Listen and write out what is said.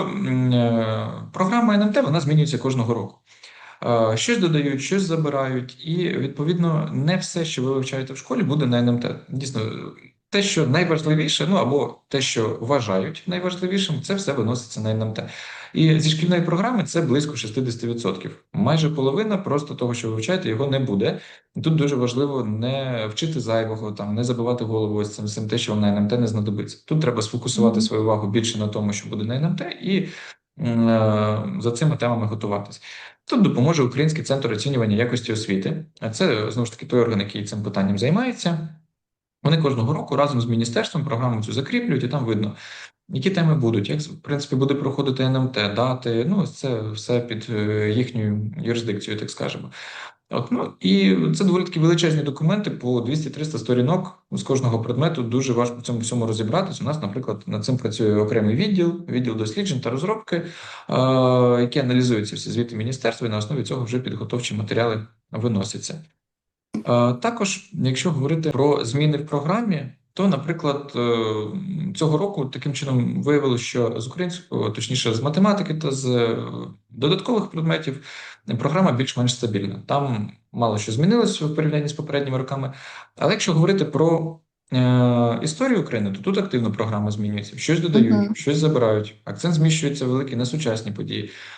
е, програма НМТ вона змінюється кожного року. Е, Щось додають, щось забирають, і відповідно не все, що ви вивчаєте в школі, буде на НМТ. Дійсно, те, що найважливіше, ну або те, що вважають найважливішим, це все виноситься на НМТ. І зі шкільної програми це близько 60%. Майже половина просто того, що вивчаєте, його не буде. Тут дуже важливо не вчити зайвого, там не забивати голову ось цим всім те, що вам на НМТ не знадобиться. Тут треба сфокусувати свою увагу більше на тому, що буде на НМТ, і е, за цими темами готуватись. Тут допоможе Український центр оцінювання якості освіти. А це знову ж таки той орган, який цим питанням займається. Вони кожного року разом з міністерством програму цю закріплюють, і там видно, які теми будуть, як в принципі буде проходити НМТ, дати. Ну, це все під е, їхньою юрисдикцією, так скажемо. От, ну, і це доволі таки величезні документи по 200-300 сторінок з кожного предмету. Дуже важко в цьому всьому розібратися. У нас, наприклад, над цим працює окремий відділ, відділ досліджень та розробки, е, які аналізуються всі звіти міністерства, і на основі цього вже підготовчі матеріали виносяться. Е, Також, якщо говорити про зміни в програмі, то, наприклад, е, цього року таким чином виявилося, що з українського, точніше, з математики та з е, додаткових предметів програма більш-менш стабільна. Там мало що змінилося в порівнянні з попередніми роками. Але якщо говорити про історію України, то тут активно програма змінюється. Щось додають, Мгм. щось забирають. Акцент зміщується великий на сучасні події.